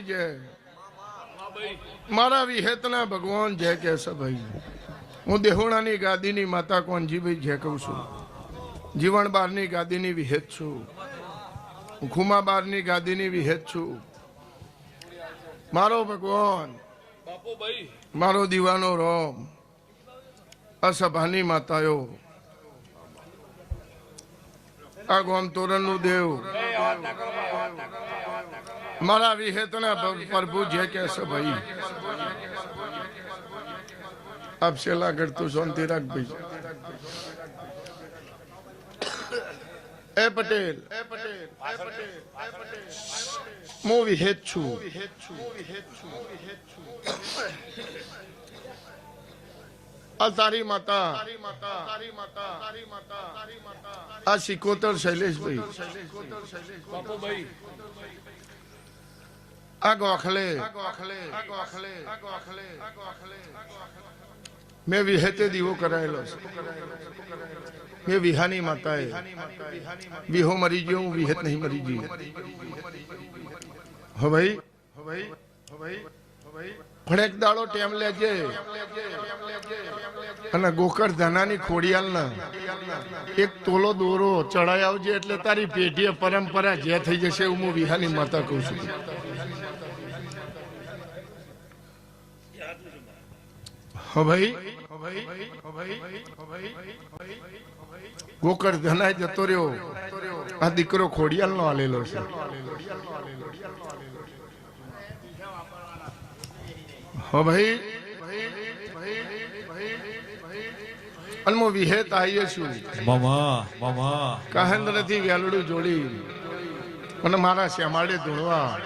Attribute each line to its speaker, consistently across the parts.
Speaker 1: ની જય. મારા વિહેતના ભગવાન જય કે છે ભાઈ. હું દેહોણાની ગાદીની માતા કોનજીભાઈ જય કહું છું. જીવણ બારની ગાદીની વિહેત છું. હું ખુમા બારની ગાદીની વિહેત છું. મારો ભગવાન, મારો દીવાનો રોમ, અસભાની માતાઓ. આ ગોમ તોરણનું દેવ. મારા વિહેતના પ્ર- પ્રભુ જે કે છે ભાઈ આપ છેલ્લા ઘડતું શાંતિ રાખ ભાઈ. એ પટેલ. એ પટેલ. એ પટેલ. એ પટેલ. હું વિહેત છું. આ તારી માતા. આ સિકોતર શૈલેષભાઈ આ ગોખલે મેં વિહેતે દીવો કરાયેલો મેં વિહાની માતાએ વિહો મરી ગયો હું વિહેત નહીં મરી ગયો હો ભાઈ હો ભાઈ હો ભાઈ હો ભાઈ ફળેક દાડો ટેમ લેજે અને ગોકર ધનાની ખોડિયાલના એક તોલો દોરો ચડાઈ આવજે એટલે તારી પેઢીએ પરંપરા જે થઈ જશે એવું હું વિહાની માતા કહું છું હો ભાઈ. હો ભાઈ હો ભાઈ હો ભાઈ ગોકળ ધનાય જતો રહ્યો. આ દીકરો ખોડિયાલ નો આલેલો છે. હો ભાઈ. અનમો વિહેત આવીએ છું.
Speaker 2: મામા મામા.
Speaker 1: કહેન્દ્રથી વેલડું જોડી. અને મારા શ્યામાડે ધૂણવા.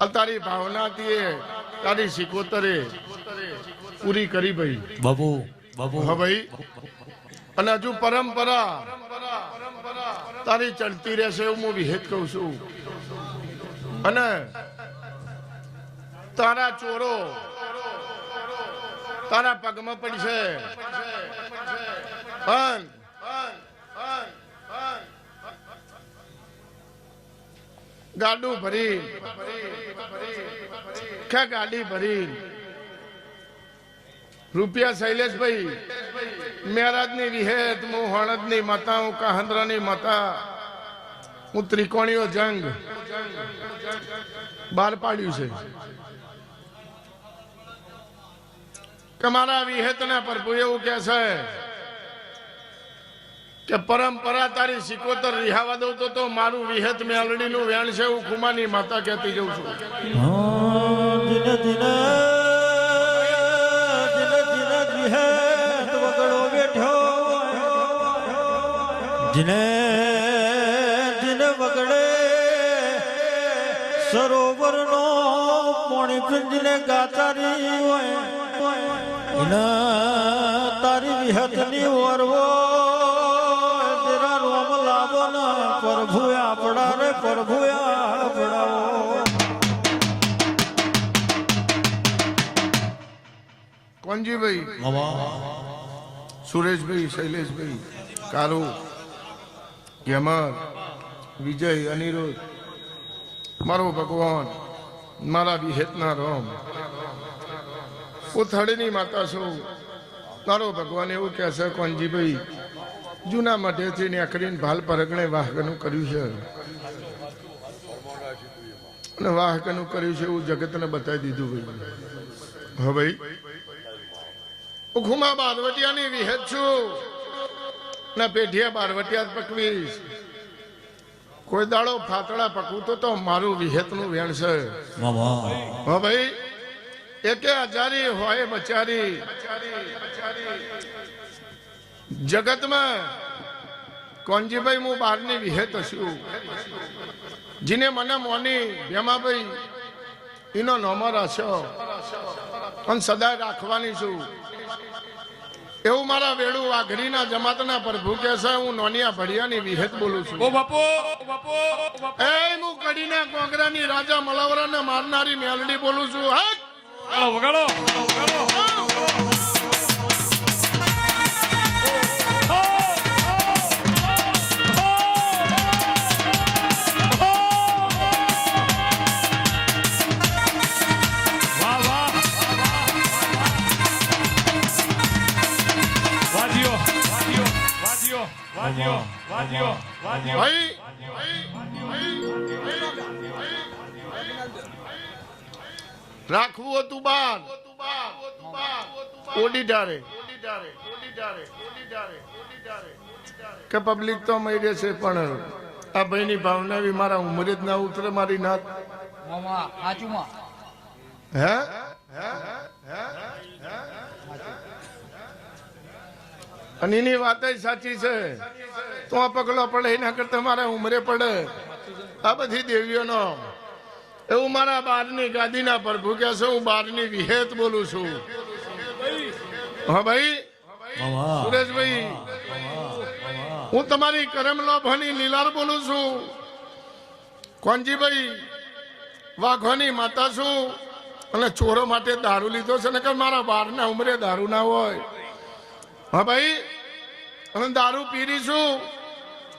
Speaker 1: આ તારી ભાવનાથી એ તારી. સિકોતરે પૂરી કરી ભાઈ.
Speaker 2: બાબુ બાબુ.
Speaker 1: હા ભાઈ. અને હજુ પરંપરા. તારી ચડતી રહેશે એવું હું વિહેત કહું છું. અને તારા ચોરો તારા પગમાં પડશે. પણ ગાડું ભરી કે ગાડી ભરી રૂપિયા શૈલેષભાઈ મેરાજની વિહેત હું હળદની માતા, હું કાહંદ્રાની માતા, હું ત્રિકોણીયો જંગ. બહાર પાડ્યું છે. કે મારા વિહેતના પ્રભુ એવું કે છે કે પરંપરા તારી સિકોતર રિહાવા દઉં તો તો મારું વિહત મેલડીનું વેણ છે હું ખુમાની માતા કહેતી જઉં છું.
Speaker 2: વિહેત વગડે સરોવરનો પોણી પિંજને ગાતારી હોય. તારી વિહતની વરવો તેરા
Speaker 1: કોનજીભાઈ સુરેશભાઈ શૈલેષભાઈ કારુ ગેમર વિજય અનિરુદ્ધ મારો ભગવાન મારા વિહેતના રમ હું માતા છું મારો ભગવાન એવું કહે છે કોનજીભાઈ જૂના મઢેથી નીકળીને ભાલ પરગણે વાહકનું કર્યું છે અને વાહકનું કર્યું છે એવું જગતને બતાવી દીધું ભાઈ. હા ભાઈ ખુમા બારવટિયાની વિહેત છું. ને પેઢિયા બારવટિયા પકવીશ કોઈ દાડો ફાતડા પકવું તો મારું વિહેતનું વેણ છે. હા ભાઈ. એકે હજારી હોય બચારી. જગતમાં કોનજીભાઈ હું બહારની વિહેત છું. જીને મને મોની ભેમાભાઈ એનો નોમર રાખ્યો પણ સદાય રાખવાની છું. એવું મારા વેડું વાઘડીના જમાતના પ્રભુ કે છે હું નોનિયા ભડિયાની વિહેત બોલું છું.
Speaker 3: ઓ બાપો બાપો
Speaker 1: એ હું કડીના કોંગરાની રાજા મલાવરાને મારનારી મેલડી બોલું છું. હા
Speaker 3: વગાડો વગાડો.
Speaker 1: રાખવું હતું બાર. ઓડિટારે કે પબ્લિક તો મળી છે પણ આ ભાઈની ભાવના બી મારા ઉંમરે જ ના ઉતરે મારી નાત. હે? અને એની વાત સાચી છે. તો આ પગલો પડે એના કરતા મારા ઉંમરે પડે. આ બધી દેવીઓનો એવું મારા બારની ગાદીના પ્રભુ કે છે હું બારની વિહેત બોલું છું. હા ભાઈ? સુરેશભાઈ હું તમારી કરમ લોભાની લીલાર બોલું છું. કોનજીભાઈ વાઘોની માતા છું અને ચોરો માટે દારૂ લીધો છે ને કે મારા બારના ઉંમરે દારૂ ના હોય. હા ભાઈ? અને દારૂ પીરી છું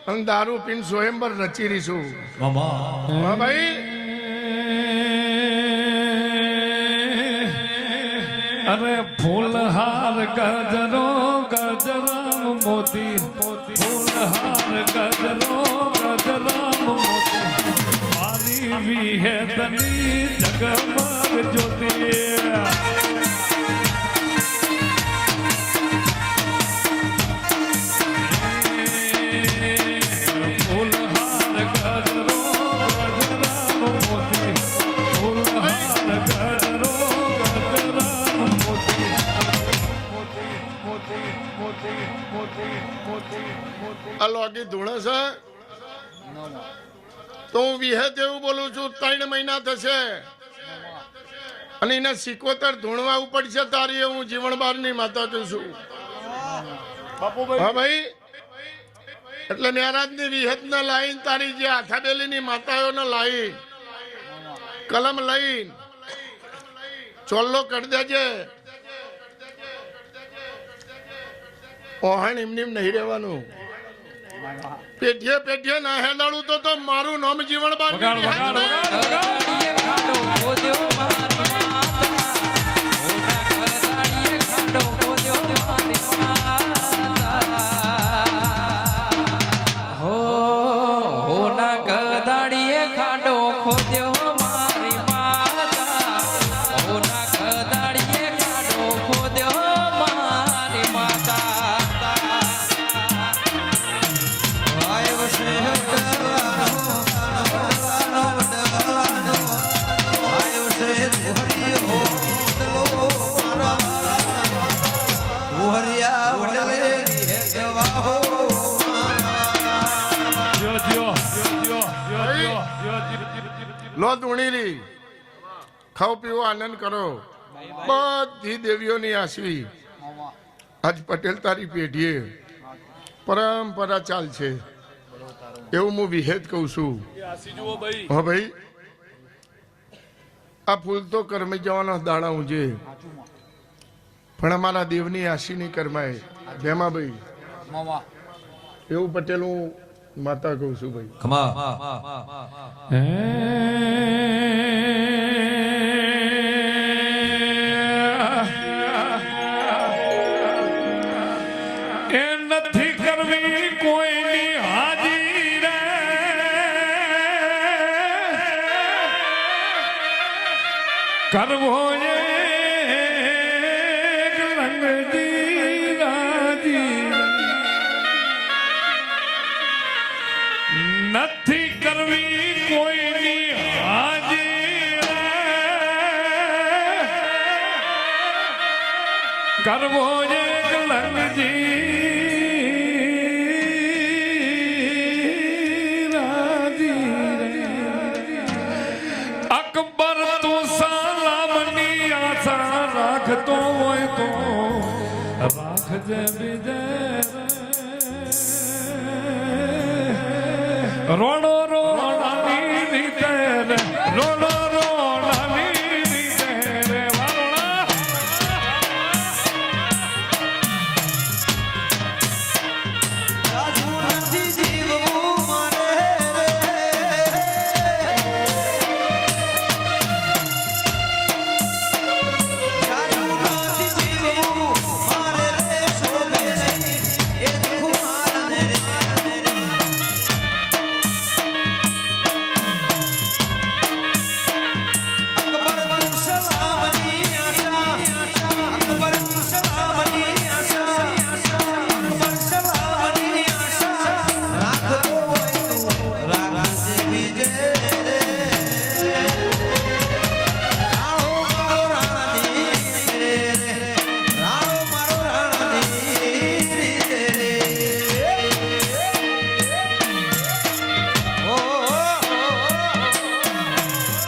Speaker 1: અને દારૂ પીને સ્વયંબર રચી રહી છું. હા ભાઈ?
Speaker 2: અરે ફૂલહાર ગજરો ગજરામ મોતી ફૂલહાર ગજરો ગજરામ મોતી. મારી વિહેતની જગમગ જ્યોતિ.
Speaker 1: તો હું વિહેત એવું બોલું છું ત્રણ મહિના થશે. અને એને સિકોતર ધૂણવા ઉપડશે તારી હું જીવન બારની માતા છું છું. હા ભાઈ. એટલે મહારાજની વિહેત ને લાઈન તારી જે આથાડેલીની માતાઓને લાઈન. કલમ લઈને. ચોલ્લો કરી દેજે. ઓહણ એમની નહીં રહેવાનું. પેઢીએ પેઢીએ ના હેલાડું તો તો મારું નામ જીવન બાર
Speaker 4: ખોદ્યો.
Speaker 2: જ્યો
Speaker 1: લો ધૂણીરી ખાઓ પીવો આનંદ કરો. બધી દેવીઓની આશવી આજ પટેલ તારી પેઢીએ. પરંપરા ચાલશે એવું હું વિહેદ કહું છું. હા ભાઈ આ ફૂલ તો કરમી જવાનો દાડા ઊંજે. પણ અમારા દેવની આશીની કરમાય જેમાં ભાઈ એવું પટેલ હું માતા કહું છું ભાઈ.
Speaker 2: એ નથી કરવી કોઈની હાજી રે. કરવો નથી કરવી કોઈની હાજી કરવો એક લંગજી